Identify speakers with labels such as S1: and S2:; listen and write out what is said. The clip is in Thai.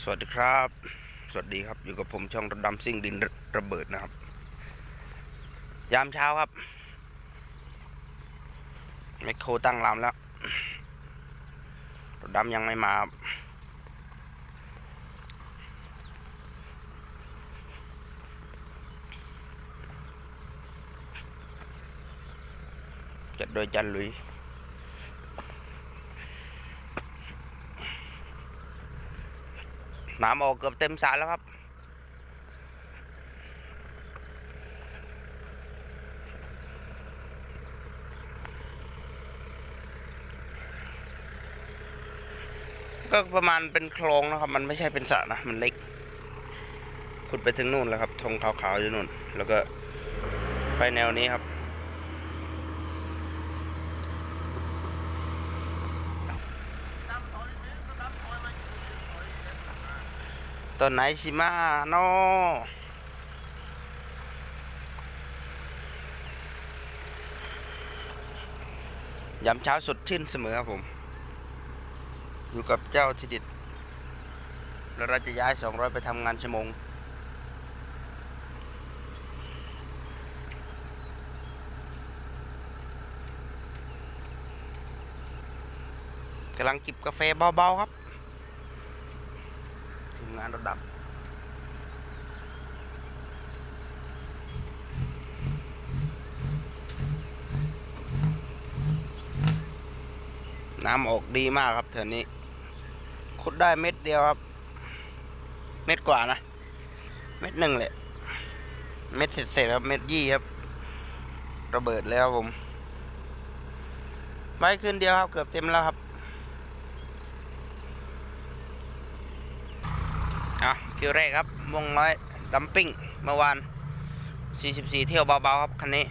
S1: สวัสดีครับ สวัสดีครับ อยู่กับผมช่องรถดำซิ่งดินระเบิดนะครับ ยามเช้าครับ แมคโครตั้งลำแล้วรถดำยังไม่มาจัดโดยจันลุย น้ำออกเกือบเต็มสระแล้วครับ ก็ประมาณเป็นคลองนะครับ มันไม่ใช่เป็นสระนะ มันเล็ก ขุดไปถึงนู่นแล้วครับธงขาวๆอยู่นู่น แล้วก็ไปแนวนี้ครับ ต้นไหนสิมาโนยามเช้าสดชื่นเสมอครับผม อยู่กับเจ้าทิดิตแล้วเราจะย้ายสองร้อยไปทำงานชั่วโมง กำลังกิบกาแฟเบา ๆ ครับ งานรถดับ น้ำออกดีมากครับแถวนี้ขุดได้เม็ดเดียวครับ เม็ดกว่านะ เม็ดหนึ่งแหละเม็ดเสร็จๆครับเม็ดยี่ครับ ระเบิดแล้วผมไว้คืนเดียวครับ เกือบเต็มแล้วครับ อะ คิวแรกครับวงน้อยดัมปิ้งเมื่อวาน 44 เที่ยวเบาๆครับคันนี้